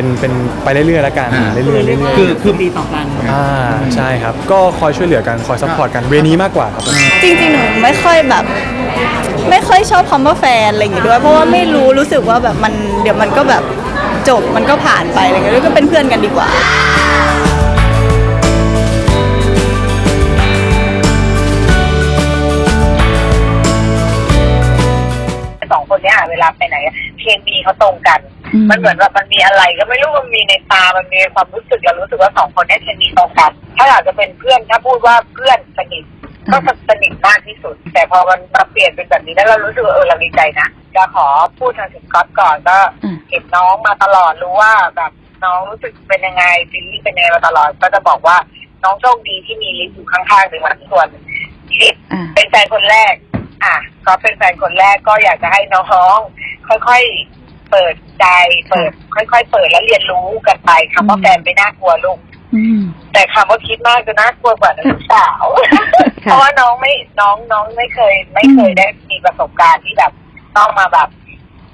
เป็นเป็นไปเรื่อยๆแล้วกันอ่า เรื่อยๆเรื่อยๆคือ คือดีต่อกัน อ่าใช่ครับ ก็คอยช่วยเหลือกันคอยซัพพอร์ตกันเวนี้มากกว่าครับผม จริงๆ หนูไม่ค่อยแบบ ไม่ค่อยชอบคำว่าแฟนอะไรอย่างงี้ด้วย เพราะว่าไม่รู้รู้สึกว่าแบบมันเดี๋ยวมันก็แบบจบมันก็ผ่านไปอะไรเงี้ยแล้วก็เป็นเพื่อนกันดีกว่า สองคนเนี้ยเวลาไปไหนอะเคมีเขาตรงกันอื มมันเหมือนแบบมันมีอะไรก็ไม่รู้มันมีในตา มันมีความรู้สึกเรารู้สึกว่าสองคนเนี้ยเคมีตรงกันถ้าอยากจะเป็นเพื่อนถ้าพูดว่าเพื่อนสนิทก็สนิทมากที่สุด แต่พอมันมาเปลี่ยนเป็นแบบนี้แล้วเรารู้สึกว่าเออเราดีใจนะจะขอพูดทางถึงก๊อตก่อนก็เห็นน้องมาตลอดรู้ว่าแบบน้องรู้สึกเป็นยังไงฟีลลิ่งเป็นยังไงมาตลอด ก็จะบอกว่าน้องโชคดีที่มีลิฟต์อยู่ข้างๆในวันส่วนลิฟต์เป็นแฟนคนแรก อะก็เป็นแฟนคนแรกก็อยากจะให้น้องๆค่อยๆ เปิดใจเปิด ค่อย ๆ เปิดแล้วเรียนรู้กันไปคำว่าแฟนไม่น่ากลัวลูกแต่คำว่าคิดมากจะน่ากลัวกว่านะลูกสาว เพราะว่าน้องไม่น้องน้องไม่เคย ไม่เคยได้มีประสบการณ์ที่แบบต้องมาแบบ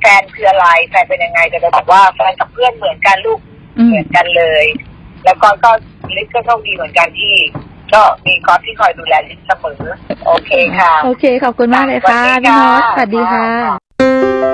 แฟนคืออะไรแฟนเป็นยังไงแต่จะบอกว่าแฟนกับเพื่อนเหมือนกันลูกเหมือนกันเลย แล้วก็ก็ลิซก็โชคดีเหมือนกันที่ก็มีก๊อฟที่คอยดูแลลิซเสมอ โอเคค่ะ โอเค ขอบคุณมากเลยค่ะสวัสดีพี่มอสค่ะสวัสดีค่ะ